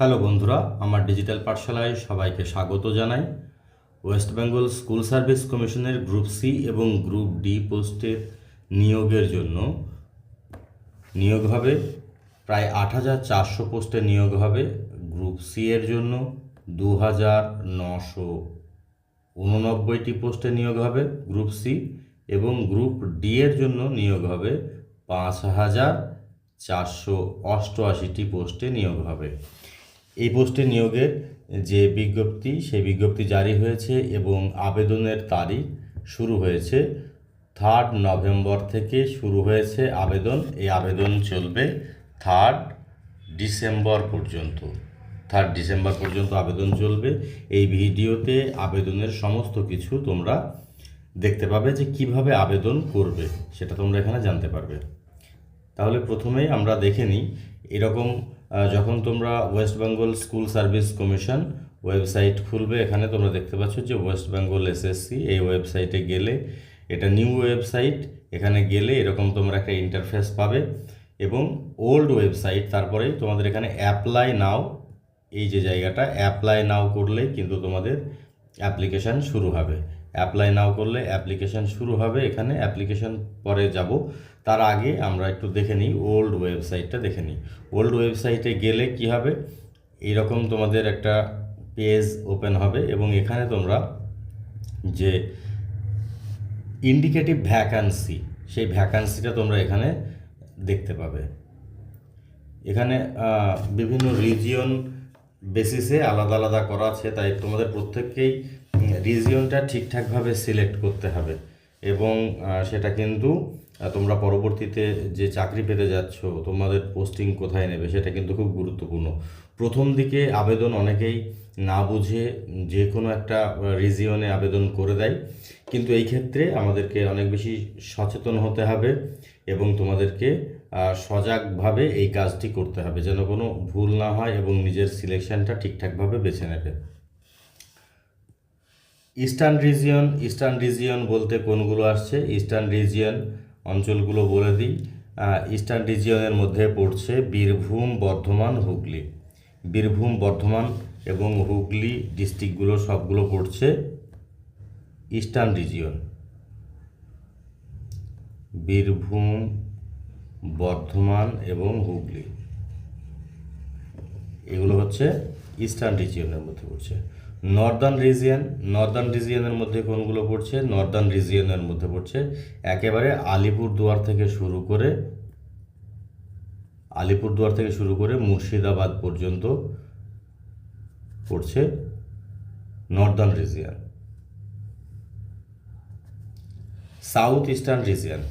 Hello বন্ধুরা, আমার digital পাঠশালায় সবাইকে স্বাগত জানাই। ওয়েস্ট বেঙ্গল স্কুল সার্ভিস কমিশনের গ্রুপ সি এবং গ্রুপ ডি পোস্টের নিয়োগের জন্য নিয়োগ হবে। প্রায় আট হাজার চারশো পোস্টে নিয়োগ হবে গ্রুপ সি এর জন্য। দু হাজার নশো উননব্বইটি পোস্টে নিয়োগ হবে গ্রুপ সি এবং গ্রুপ ডি এর জন্য নিয়োগ হবে পাঁচ হাজার চারশো অষ্টআশিটি পোস্টে নিয়োগ হবে। এই পোস্টে নিয়োগের যে বিজ্ঞপ্তি, সেই বিজ্ঞপ্তি জারি হয়েছে এবং আবেদনের তারিখ শুরু হয়েছে থার্ড নভেম্বর থেকে শুরু হয়েছে আবেদন। এই আবেদন চলবে থার্ড ডিসেম্বর পর্যন্ত। থার্ড ডিসেম্বর পর্যন্ত আবেদন চলবে। এই ভিডিওতে আবেদনের সমস্ত কিছু তোমরা দেখতে পাবে যে কীভাবে আবেদন করবে, সেটা তোমরা এখানে জানতে পারবে। তাহলে প্রথমেই আমরা দেখে নিই, এরকম যখন তোমরা West Bengal school service commission website খুলবে, এখানে তোমরা দেখতে পাচ্ছ যে ওয়েস্ট বেঙ্গল এসএসসি এই ওয়েবসাইটে গেলে এটা নিউ ওয়েবসাইট এখানে গেলে এরকম তোমরা একটা ইন্টারফেস পাবে এবং ওল্ড ওয়েবসাইট তারপরেই তোমাদের এখানে অ্যাপ্লাই নাও এই যে জায়গাটা অ্যাপ্লাই নাও করলেই কিন্তু তোমাদের অ্যাপ্লিকেশান শুরু হবে। অ্যাপ্লাই নাও করলে অ্যাপ্লিকেশান শুরু হবে এখানে অ্যাপ্লিকেশান পরে যাব। তার আগে আমরা একটু দেখে নিই ওল্ড ওয়েবসাইটটা দেখে নিই। ওল্ড ওয়েবসাইটে গেলে কি হবে? এইরকম তোমাদের একটা পেজ ওপেন হবে এবং এখানে তোমরা যে ইন্ডিকেটিভ ভ্যাকান্সি সেই ভ্যাকান্সিটা তোমরা এখানে দেখতে পাবে। এখানে বিভিন্ন রিজিয়ন বেসিসে আলাদা আলাদা করা আছে, তাই তোমাদের প্রত্যেককেই রিজিয়নটা ঠিকঠাকভাবে সিলেক্ট করতে হবে। এবং সেটা কিন্তু তোমরা পরবর্তীতে যে চাকরি পেতে যাচ্ছ, তোমাদের পোস্টিং কোথায় নেবে, সেটা কিন্তু খুব গুরুত্বপূর্ণ। প্রথম দিকে আবেদন অনেকেই না বুঝে যে কোনো একটা রিজিয়নে আবেদন করে দেয়। কিন্তু এই ক্ষেত্রে আমাদেরকে অনেক বেশি সচেতন হতে হবে এবং তোমাদেরকে সজাগভাবে এই কাজটি করতে হবে, যেন কোনো ভুল না হয় এবং নিজের সিলেকশনটা ঠিকঠাকভাবে বেছে নেবে। ইস্টার্ন রিজিয়ন ইস্টার্ন রিজিয়ন বলতে কোনগুলো আসছে? ইস্টার্ন রিজিয়ন অঞ্চলগুলো বলে দিই। ইস্টার্ন রিজিয়নের মধ্যে পড়ছে বীরভূম, বর্ধমান, হুগলি। বীরভূম, বর্ধমান এবং হুগলি ডিস্ট্রিক্টগুলো সবগুলো পড়ছে ইস্টার্ন রিজিয়ন। বীরভূম, বর্ধমান এবং হুগলি। এগুলো হচ্ছে ইস্টার্ন রিজিয়নের মধ্যে পড়ছে। নর্দার্ন রিজিয়ন নর্দার্ন রিজিয়নের মধ্যে কোনগুলো পড়ছে? নর্দার্ন রিজিয়নের মধ্যে পড়ছে। একেবারে আলিপুরদুয়ার থেকে শুরু করে আলিপুরদুয়ার থেকে শুরু করে মুর্শিদাবাদ পর্যন্ত পড়ছে northern region south eastern region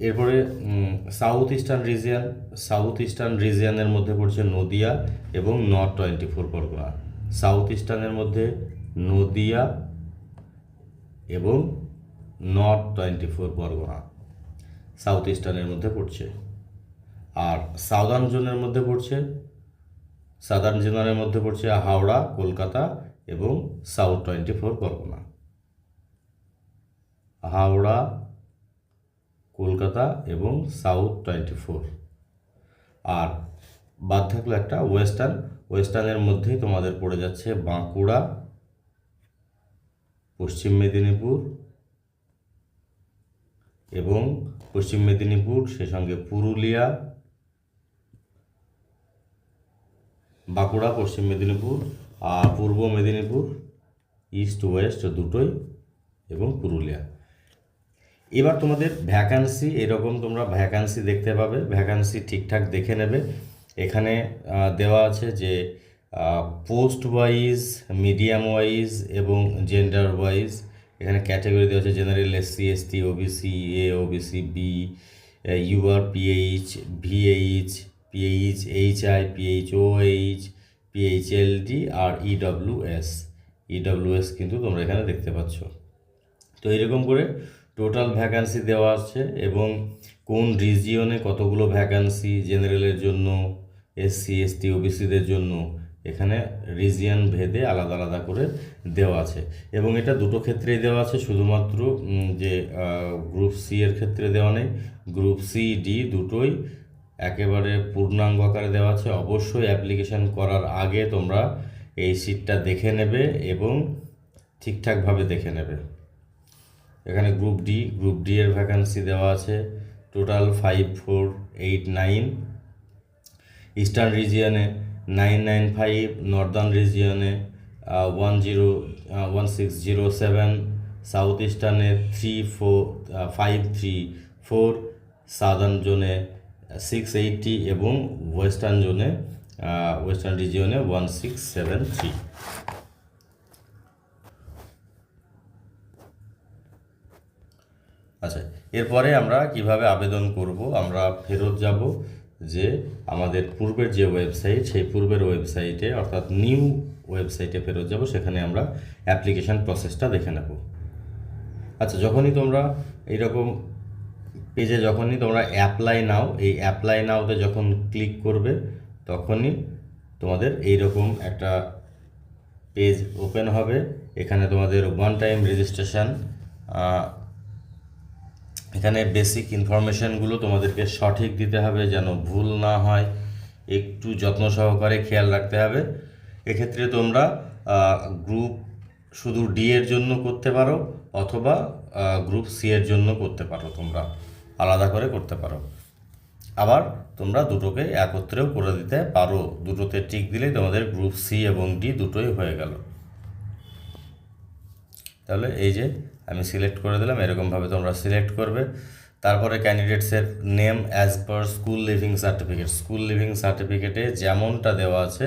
এরপরে south eastern region south eastern রিজিয়ানের মধ্যে পড়ছে নদিয়া এবং north twenty four Pargana. South ইস্টার্নের মধ্যে নদিয়া এবং north twenty four Pargana south ইস্টার্নের মধ্যে পড়ছে। আর সাউদার্ন জোনের মধ্যে পড়ছে সাদার্ন জোনের মধ্যে পড়ছে হাওড়া, কলকাতা এবং south twenty four Pargana. Howrah, Kolkata এবং সাউথ টোয়েন্টি ফোর আর বাদ থাকল একটা ওয়েস্টার্ন ওয়েস্টার্নের মধ্যেই তোমাদের পড়ে যাচ্ছে বাঁকুড়া, পশ্চিম মেদিনীপুর এবং পশ্চিম মেদিনীপুর, সে সঙ্গে পুরুলিয়া, বাঁকুড়া, পশ্চিম মেদিনীপুর আর পূর্ব মেদিনীপুর, ইস্ট, ওয়েস্ট দুটোই এবং পুরুলিয়া। এবার তোমাদের ভ্যাকান্সি, এরকম তোমরা ভ্যাকান্সি দেখতে পাবে, ভ্যাকান্সি ঠিকঠাক দেখে নেবে। এখানে দেওয়া আছে যে পোস্ট ওয়াইজ, মিডিয়াম ওয়াইজ এবং জেন্ডার ওয়াইজ, এখানে ক্যাটাগরি দেওয়া আছে general SC ST OBC A OBC B UR PH VH PH HI PH OH PHLD R EWS EWS কিন্তু তোমরা এখানে দেখতে পাচ্ছ। তো এরকম করে টোটাল ভ্যাকান্সি দেওয়া আছে এবং কোন রিজিয়নে কতগুলো ভ্যাকান্সি জেনারেলের জন্য এসসি এসটি ওবিসিদের জন্য এখানে রিজিয়ন ভেদে আলাদা আলাদা করে দেওয়া আছে। এবং এটা দুটো ক্ষেত্রেই দেওয়া আছে, শুধুমাত্র যে গ্রুপ সি এর ক্ষেত্রে দেওয়া নেই। গ্রুপ সি ডি দুটোই একেবারে পূর্ণাঙ্গ আকারে দেওয়া আছে। অবশ্যই অ্যাপ্লিকেশন করার আগে তোমরা এই সিটটা দেখে নেবে এবং ঠিকঠাকভাবে দেখে নেবে। এখানে গ্রুপ ডি গ্রুপ ডি এর ভ্যাকান্সি দেওয়া আছে। Total five four eight nine eastern রিজিয়নে nine nine five, northern রিজিয়নে one zero one six zero seven, south ইস্টার্নে three four five three four southern জোনে সিক্স এইটটি এবং ওয়েস্টার্ন জোনে western রিজিয়নে one six seven three. আচ্ছা এরপরে আমরা কীভাবে আবেদন করব? আমরা ফেরত যাব যে আমাদের পূর্বের যে ওয়েবসাইট সেই পূর্বের ওয়েবসাইটে অর্থাৎ নিউ ওয়েবসাইটে ফেরত যাব, সেখানে আমরা অ্যাপ্লিকেশন প্রসেসটা দেখে নেব। আচ্ছা যখনই তোমরা এইরকম পেজে যখনই তোমরা অ্যাপ্লাই নাও, এই অ্যাপ্লাই নাওতে যখন ক্লিক করবে, তখনই তোমাদের এইরকম একটা পেজ ওপেন হবে। এখানে তোমাদের ওয়ান টাইম রেজিস্ট্রেশন এখানে বেসিক ইনফরমেশানগুলো তোমাদেরকে সঠিক দিতে হবে যেন ভুল না হয়। একটু যত্ন সহকারে খেয়াল রাখতে হবে। এক্ষেত্রে তোমরা গ্রুপ শুধু ডি এর জন্য করতে পারো অথবা গ্রুপ সি এর জন্য করতে পারো তোমরা। আলাদা করে করতে পারো। আবার তোমরা দুটোকে একত্রেও করে দিতে পারো। দুটোতে টিক দিলেই তোমাদের গ্রুপ সি এবং ডি দুটোই হয়ে গেল। তাহলে এই যে আমি সিলেক্ট করে দিলাম, এরকমভাবে তোমরা সিলেক্ট করবে। তারপরে ক্যান্ডিডেটসের name as per school leaving certificate school leaving সার্টিফিকেটে যেমনটা দেওয়া আছে,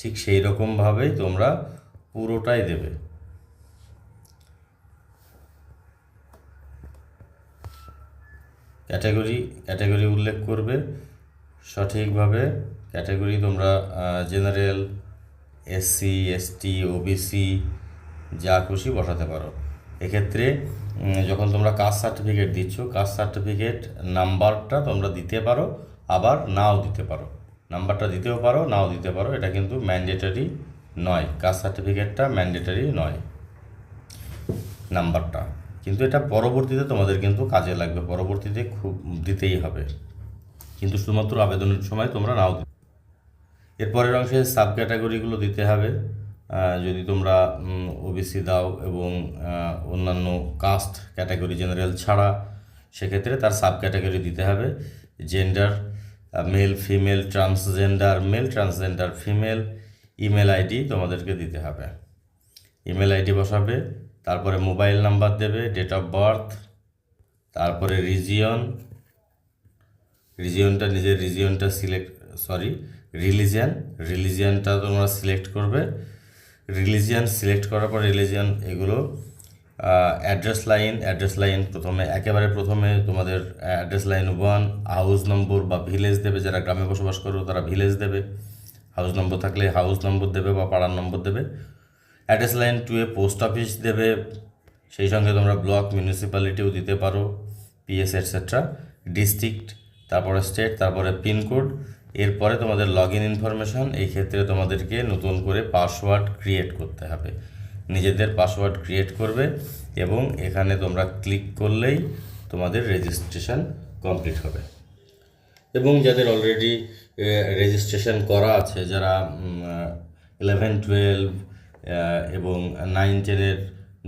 ঠিক সেই রকমভাবেই তোমরা পুরোটাই দেবে। ক্যাটাগরি ক্যাটাগরি উল্লেখ করবে। সঠিকভাবে ক্যাটাগরি তোমরা জেনারেল এসসি এসটি ওবিসি যা খুশি বসাতে পারো। এক্ষেত্রে যখন তোমরা কাস্ট সার্টিফিকেট দিচ্ছ কাস্ট সার্টিফিকেট নাম্বারটা তোমরা দিতে পারো, আবার নাও দিতে পারো। নাম্বারটা দিতেও পারো, নাও দিতে পারো, এটা কিন্তু ম্যান্ডেটরি নয়। কাস্ট সার্টিফিকেটটা ম্যান্ডেটরি নয়। নাম্বারটা কিন্তু এটা পরবর্তীতে তোমাদের কিন্তু কাজে লাগবে। পরবর্তীতে খুব দিতেই হবে। কিন্তু শুধুমাত্র আবেদনের সময় তোমরা নাও দিতে এরপরের অংশে সাব ক্যাটাগরিগুলো দিতে হবে। যদি তোমরা ওবিসি দাও এবং অন্যান্য কাস্ট ক্যাটাগরি জেনারেল ছাড়া, সেক্ষেত্রে তার সাব ক্যাটাগরি দিতে হবে। Gender male female transgender male transgender female email ID তোমাদেরকে দিতে হবে। ইমেল আইডি বসাবে, তারপরে মোবাইল নাম্বার দেবে ডেট অফ বার্থ তারপরে রিজিয়ন রিজিয়নটা নিজের রিজিয়নটা সিলেক্ট সরি রিলিজিয়ান রিলিজিয়ানটা তোমরা সিলেক্ট করবে। রিলিজিয়ান সিলেক্ট করার পর রিলিজিয়ান এগুলো অ্যাড্রেস লাইন অ্যাড্রেস লাইন প্রথমে, একেবারে প্রথমে তোমাদের address line one house number বা ভিলেজ দেবে, যারা গ্রামে বসবাস করবে তারা ভিলেজ দেবে। হাউস নম্বর থাকলে হাউস নম্বর দেবে বা পাড়ার নম্বর দেবে। অ্যাড্রেস লাইন টু এ পোস্ট অফিস দেবে, সেই সঙ্গে তোমরা ব্লক মিউনিসিপ্যালিটিও দিতে পারো পিএস এটসেট্রা ডিস্ট্রিক্ট তারপরে স্টেট তারপরে পিনকোড এরপরে তোমাদের লগ ইন ইনফরমেশন এই ক্ষেত্রে তোমাদেরকে নতুন করে পাসওয়ার্ড ক্রিয়েট করতে হবে। নিজেদের পাসওয়ার্ড ক্রিয়েট করবে এবং এখানে তোমরা ক্লিক করলেই তোমাদের রেজিস্ট্রেশন কমপ্লিট হবে। এবং যাদের অলরেডি রেজিস্ট্রেশন করা আছে, যারা ইলেভেন টুয়েলভ এবং নাইন টেনের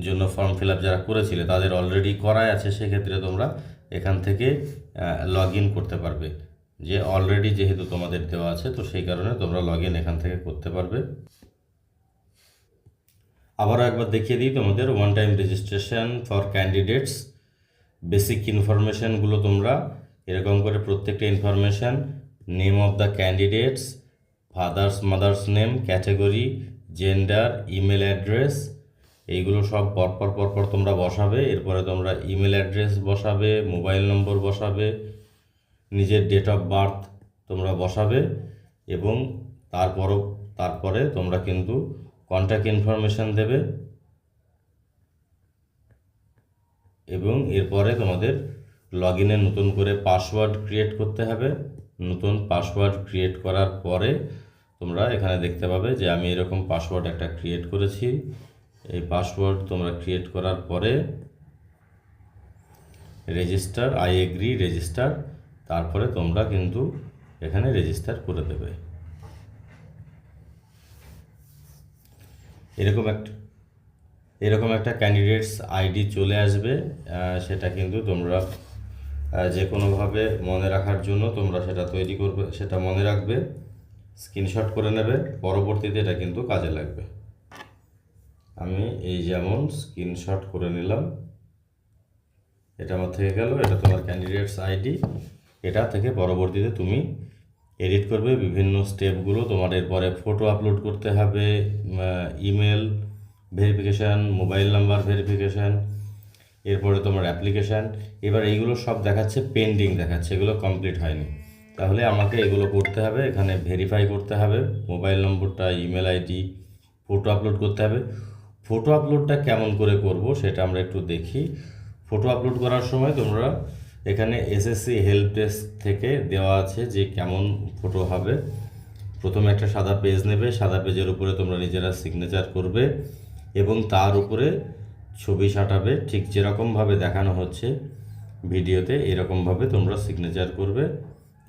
জন্য ফর্ম ফিল আপ যারা করেছিলে, তাদের অলরেডি করাই আছে, সেক্ষেত্রে তোমরা এখান থেকে লগ ইন করতে পারবে। যে অলরেডি যেহেতু তোমাদের দেওয়া আছে, তো সেই কারণে তোমরা লগ ইন এখান থেকে করতে পারবে। আবারও একবার দেখিয়ে দিই তোমাদের one time registration for candidates basic ইনফরমেশানগুলো তোমরা, এরকম করে প্রত্যেকটা information name of the candidates father's mother's name category gender email address এইগুলো সব পরপর পরপর তোমরা বসাবে। এরপরে তোমরা ইমেল অ্যাড্রেস বসাবে মোবাইল নম্বর বসাবে নিজের ডেট অফ বার্থ তোমরা বসাবে এবং তারপরও, তারপরে তোমরা কিন্তু কন্ট্যাক্ট ইনফরমেশান দেবে এবং এরপরে তোমাদের লগ ইনে নতুন করে পাসওয়ার্ড ক্রিয়েট করতে হবে। নতুন পাসওয়ার্ড ক্রিয়েট করার পরে তোমরা এখানে দেখতে পাবে যে আমি এরকম পাসওয়ার্ড একটা ক্রিয়েট করেছি। এই পাসওয়ার্ড তোমরা ক্রিয়েট করার পরে রেজিস্টার আই এগ্রি রেজিস্টার তারপরে তোমরা কিন্তু এখানে রেজিস্টার করে দেবে। এরকম একটা এরকম একটা ক্যান্ডিডেটস আইডি চলে আসবে সেটা কিন্তু তোমরা যে কোনোভাবে মনে রাখার জন্য তোমরা সেটা তৈরি করবে, সেটা মনে রাখবে স্ক্রিনশট করে নেবে, পরবর্তীতে এটা কিন্তু কাজে লাগবে। আমি এই যেমন স্ক্রিনশট করে নিলাম, এটা আমার থেকে গেল, এটা তোমার ক্যান্ডিডেটস আইডি এটা থেকে পরবর্তীতে তুমি এডিট করবে বিভিন্ন স্টেপগুলো তোমার এরপরে ফটো আপলোড করতে হবে email verification mobile number verification এরপরে তোমার অ্যাপ্লিকেশান এবার এইগুলো সব দেখাচ্ছে পেন্ডিং দেখাচ্ছে, এগুলো কমপ্লিট হয়নি। তাহলে আমাকে এগুলো করতে হবে, এখানে ভেরিফাই করতে হবে মোবাইল নম্বরটা ইমেল আইডি ফটো আপলোড করতে হবে। ফটো আপলোডটা কেমন করে করব সেটা আমরা একটু দেখি। ফটো আপলোড করার সময় তোমরা এখানে এসএসসি হেল্প ডেস্ক থেকে দেওয়া আছে যে কেমন ফটো হবে। প্রথমে একটা সাদা পেজ নেবে, সাদা পেজের উপরে তোমরা নিজেরা সিগনেচার করবে এবং তার উপরে ছবি সাঁটাবে। ঠিক যেরকমভাবে দেখানো হচ্ছে ভিডিওতে এরকমভাবে তোমরা সিগনেচার করবে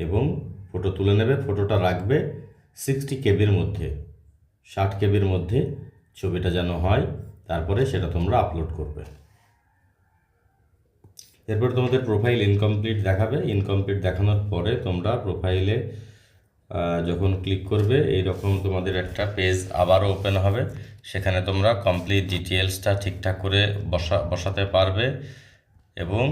এবং ফটো তুলে নেবে। ফটোটা রাখবে সিক্সটি কেবির মধ্যে, ষাট কেবির মধ্যে ছবিটা যেন হয়, তারপরে সেটা তোমরা আপলোড করবে। এরপর তোমাদের প্রোফাইল ইনকমপ্লিট দেখাবে। ইনকমপ্লিট দেখানোর পরে তোমরা প্রোফাইলে যখন ক্লিক করবে, এইরকম তোমাদের একটা পেজ আবারও ওপেন হবে। সেখানে তোমরা কমপ্লিট ডিটেলসটা ঠিকঠাক করে বসা, বসাতে পারবে এবং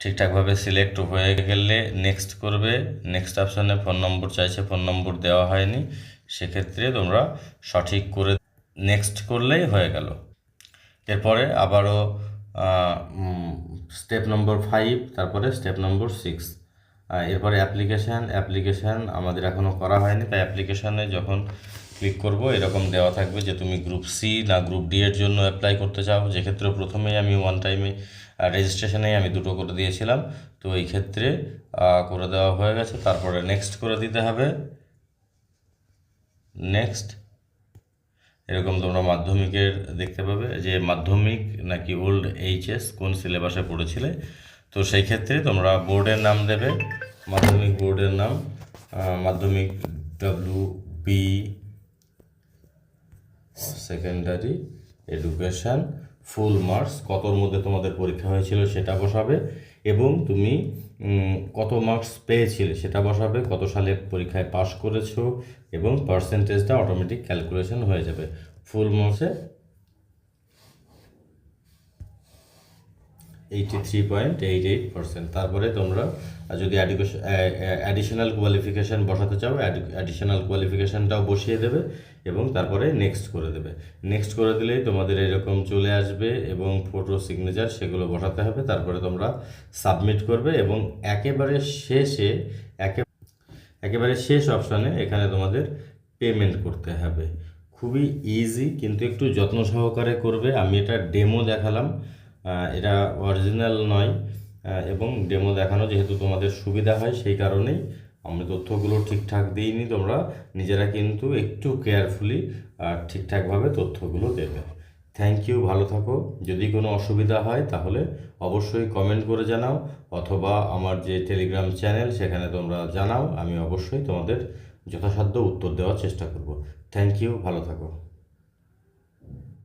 ঠিকঠাকভাবে সিলেক্ট হয়ে গেলে নেক্সট করবে। নেক্সট অপশানে ফোন নম্বর চাইছে ফোন নম্বর দেওয়া হয়নি। সেক্ষেত্রে তোমরা সঠিক করে নেক্সট করলেই হয়ে গেল। এরপরে আবারও স্টেপ নম্বর ফাইভ তারপরে স্টেপ নম্বর সিক্স এরপরে অ্যাপ্লিকেশান অ্যাপ্লিকেশান আমাদের এখনও করা হয়নি, তাই অ্যাপ্লিকেশানে যখন ক্লিক করব, এরকম দেওয়া থাকবে যে তুমি গ্রুপ সি না গ্রুপ ডি এর জন্য অ্যাপ্লাই করতে চাও। যে ক্ষেত্রে প্রথমেই আমি ওয়ান টাইমে রেজিস্ট্রেশনেই আমি দুটো করে দিয়েছিলাম। তো এই ক্ষেত্রে করে দেওয়া হয়ে গেছে। তারপরে নেক্সট করে দিতে হবে। নেক্সট এরকম তোমরা মাধ্যমিকের দেখতে পাবে যে মাধ্যমিক নাকি ওল্ড এইচএস কোন সিলেবাসে পড়েছিলে। তো সেই ক্ষেত্রে তোমরা বোর্ডের নাম দেবে, মাধ্যমিক বোর্ডের নাম Madhyamik W B secondary education full marks কতর মধ্যে তোমাদের পরীক্ষা হয়েছিল সেটা বসাবে। এবং তুমি কত মার্কস পেয়েছিলে সেটা বসাবে, কত সালে পরীক্ষায় পাশ করেছ এবং পার্সেন্টেজটা অটোমেটিক ক্যালকুলেশন হয়ে যাবে। Full মার্কসে eighty three point eight eight percent তারপরে তোমরা যদি অ্যাডিশনাল কোয়ালিফিকেশান বসাতে চাও অ্যাডিশনাল কোয়ালিফিকেশানটাও বসিয়ে দেবে এবং তারপরে নেক্সট করে দেবে। নেক্সট করে দিলেই তোমাদের এরকম চলে আসবে এবং ফটো সিগনেচার সেগুলো বসাতে হবে। তারপরে তোমরা সাবমিট করবে এবং একেবারে শেষে, একে, একেবারে শেষ অপশানে এখানে তোমাদের পেমেন্ট করতে হবে। খুবই ইজি কিন্তু একটু যত্ন সহকারে করবে। আমি এটা ডেমো দেখালাম। এটা অরিজিনাল নয় এবং ডেমো দেখানো যেহেতু তোমাদের সুবিধা হয়, সেই কারণেই আমি তথ্যগুলো ঠিকঠাক দিইনি, তোমরা নিজেরা কিন্তু একটু কেয়ারফুলি আর ঠিকঠাকভাবে তথ্যগুলো দেবে। থ্যাংক ইউ ভালো থাকো। যদি কোনো অসুবিধা হয়, তাহলে অবশ্যই কমেন্ট করে জানাও, অথবা আমার যে টেলিগ্রাম চ্যানেল সেখানে তোমরা জানাও, আমি অবশ্যই তোমাদের যথাসাধ্য উত্তর দেওয়ার চেষ্টা করব। থ্যাংক ইউ ভালো থাকো।